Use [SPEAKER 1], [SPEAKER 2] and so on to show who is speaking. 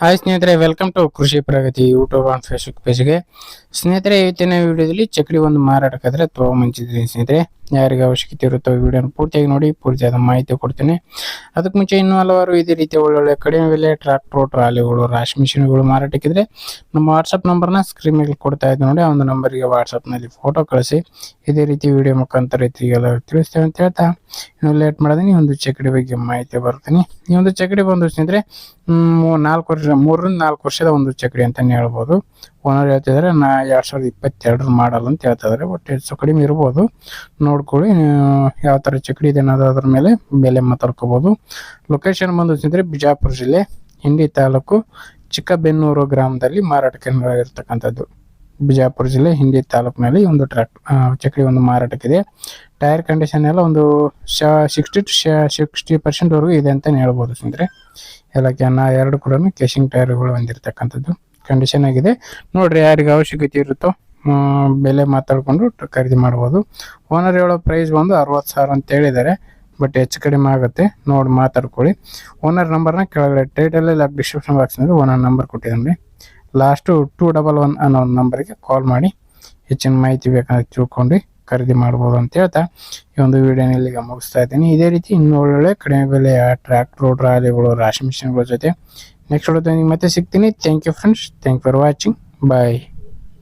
[SPEAKER 1] Hi ಸ್ನೇಹಿತರೆ welcome to Krishi Pragati YouTube and Facebook ಪೇಜ್ಗೆ ಸ್ನೇಹಿತರೆ, ಇವತ್ತಿನ ವಿಡಿಯೋದಲ್ಲಿ ಚಕ್ಡಿ ಒಂದು ಮಾರಾಟಕ್ಕಾದ್ರೆ ಮುಂಚಿದ್ದೀನಿ ಸ್ನೇಹಿತರೆ ಯಾರಿಗೆ ಅವಶ್ಯಕತೆ ಇರುತ್ತೋ ವಿಡಿಯೋನ ಪೂರ್ತಿಯಾಗಿ ನೋಡಿ, ಪೂರ್ತಿಯಾದ ಮಾಹಿತಿ ಕೊಡ್ತೀನಿ. ಅದಕ್ಕೆ ಮುಂಚೆ ಇನ್ನೂ ಹಲವಾರು ಇದೇ ರೀತಿಯ ಒಳ್ಳೊಳ್ಳೆ ಕಡಿಮೆ ಬೆಲೆ ಟ್ರ್ಯಾಕ್ಟ್ರು ಟ್ರಾಲಿಗಳು, ರಾಶಿ ಮಿಷಿನ್ಗಳು ಮಾರಾಟಕ್ಕಿದ್ರೆ ನಮ್ಮ ವಾಟ್ಸಪ್ ನಂಬರ್ನ ಸ್ಕ್ರೀನ್ ಮೇಲೆ ಕೊಡ್ತಾ ಇದ್ದು ನೋಡಿ, ಆ ಒಂದು ನಂಬರ್ಗೆ ವಾಟ್ಸಪ್ನಲ್ಲಿ ಫೋಟೋ ಕಳಿಸಿ. ಇದೇ ರೀತಿ ವಿಡಿಯೋ ಮುಖಾಂತರ ರೈತರಿಗೆಲ್ಲ ತಿಳಿಸ್ತೇವೆ ಅಂತ ಹೇಳ್ತಾ, ಇನ್ನು ಲೇಟ್ ಮಾಡದೆ ಈ ಒಂದು ಚಕಡಿ ಬಗ್ಗೆ ಮಾಹಿತಿ ಬರ್ತೀನಿ. ಈ ಒಂದು ಚಕಡಿ ಬಂದು ಸ್ನೇಹಿತರೆ ನಾಲ್ಕು ವರ್ಷ, ಮೂರರಿಂದ ನಾಲ್ಕು ವರ್ಷದ ಒಂದು ಚಕಡಿ ಅಂತಲೇ ಹೇಳ್ಬೋದು. ಓನರ್ ಹೇಳ್ತಿದ್ದಾರೆ ನಾ ಎರಡು ಸಾವಿರದ ಇಪ್ಪತ್ತೆರಡರ ಮಾಡಲ್ ಅಂತ ಹೇಳ್ತಾ ಇದಾರೆ ಬಟ್ ಹೆಚ್ಚು ಕಡಿಮೆ ಇರ್ಬೋದು. ನೋಡ್ಕೊಳ್ಳಿ ಯಾವ ತರ ಚಕ್ಡಿ ಇದೆ ಅನ್ನೋದು ಅದ್ರ ಮೇಲೆ ಬೆಲೆ ಮಾತಾಡ್ಕೋಬೋದು. ಲೊಕೇಶನ್ ಬಂದು ಸ್ನೇಹಿತರೆ ಬಿಜಾಪುರ ಜಿಲ್ಲೆ ಹಿಂಡಿ ತಾಲೂಕು, ಚಿಕ್ಕಬೆನ್ನೂರು ಗ್ರಾಮದಲ್ಲಿ ಮಾರಾಟಕ್ಕೆ ಇರ್ತಕ್ಕಂಥದ್ದು ಬಿಜಾಪುರ ಜಿಲ್ಲೆ ಹಿಂಡಿ ತಾಲೂಕಿನಲ್ಲಿ ಒಂದು ಟ್ರ್ಯಾಕ್ಟ್ ಚಕ್ಡಿ ಒಂದು ಮಾರಾಟಕ್ಕಿದೆ. ಟೈರ್ ಕಂಡೀಷನ್ ಎಲ್ಲ ಒಂದು ಸಿಕ್ಸ್ಟಿ ಟು ಸಿಕ್ಸ್ಟಿ ಪರ್ಸೆಂಟ್ವರೆಗೂ ಇದೆ ಅಂತ ಹೇಳ್ಬೋದು ಸ್ನೇಹಿತರೆ ಎಲ್ಲ ನಾ ಎರಡು ಕೂಡ ಕೇಶಿಂಗ್ ಟೈರ್ಗಳು ಹೊಂದಿರತಕ್ಕಂಥದ್ದು. ಕಂಡೀಷನ್ ಆಗಿದೆ ನೋಡ್ರಿ ಯಾರಿಗೆ ಅವಶ್ಯಕತೆ ಇರುತ್ತೋ ಬೆಲೆ ಮಾತಾಡಿಕೊಂಡು ಖರೀದಿ ಮಾಡ್ಬೋದು. ಓನರ್ ಹೇಳೋ ಪ್ರೈಸ್ ಬಂದು ಅರವತ್ತು ಸಾವಿರ ಅಂತ ಹೇಳಿದ್ದಾರೆ ಬಟ್ ಹೆಚ್ಚು ಕಡಿಮೆ ಆಗುತ್ತೆ. ನೋಡಿ ಮಾತಾಡ್ಕೊಳ್ಳಿ. ಓನರ್ ನಂಬರ್ನ ಕೆಳಗಡೆ ಟೈಟಲಲ್ಲಿ ಡಿಸ್ಕ್ರಿಪ್ಷನ್ ಬಾಕ್ಸ್ನಲ್ಲಿ ಓನರ್ ನಂಬರ್ ಕೊಟ್ಟಿದ್ದೀನಿ ಲಾಸ್ಟು ಟೂ ಡಬಲ್ ಒನ್ ಅನ್ನೋ ಒಂದು ನಂಬರ್ಗೆ ಕಾಲ್ ಮಾಡಿ, ಹೆಚ್ಚಿನ ಮಾಹಿತಿ ಬೇಕಂದ್ರೆ ತಿಳ್ಕೊಂಡು ಖರೀದಿ ಮಾಡ್ಬೋದು ಅಂತ ಹೇಳ್ತಾ, ಈ ಒಂದು ವಿಡಿಯೋನ ಇಲ್ಲಿಗೆ ಮುಗಿಸ್ತಾ ಇದ್ದೀನಿ. ಇದೇ ರೀತಿ ಇನ್ನೂ ಒಳ್ಳೊಳ್ಳೆ ಕಡಿಮೆ ಬೆಲೆಯ ಟ್ರ್ಯಾಕ್ಟ್ರು ಟ್ರಾಲಿಗಳು ರಾಶಿ ಮಿಷಿನ್ಗಳ ಜೊತೆ नेक्स्ट वीडियो मत sink you friends thank you for watching bye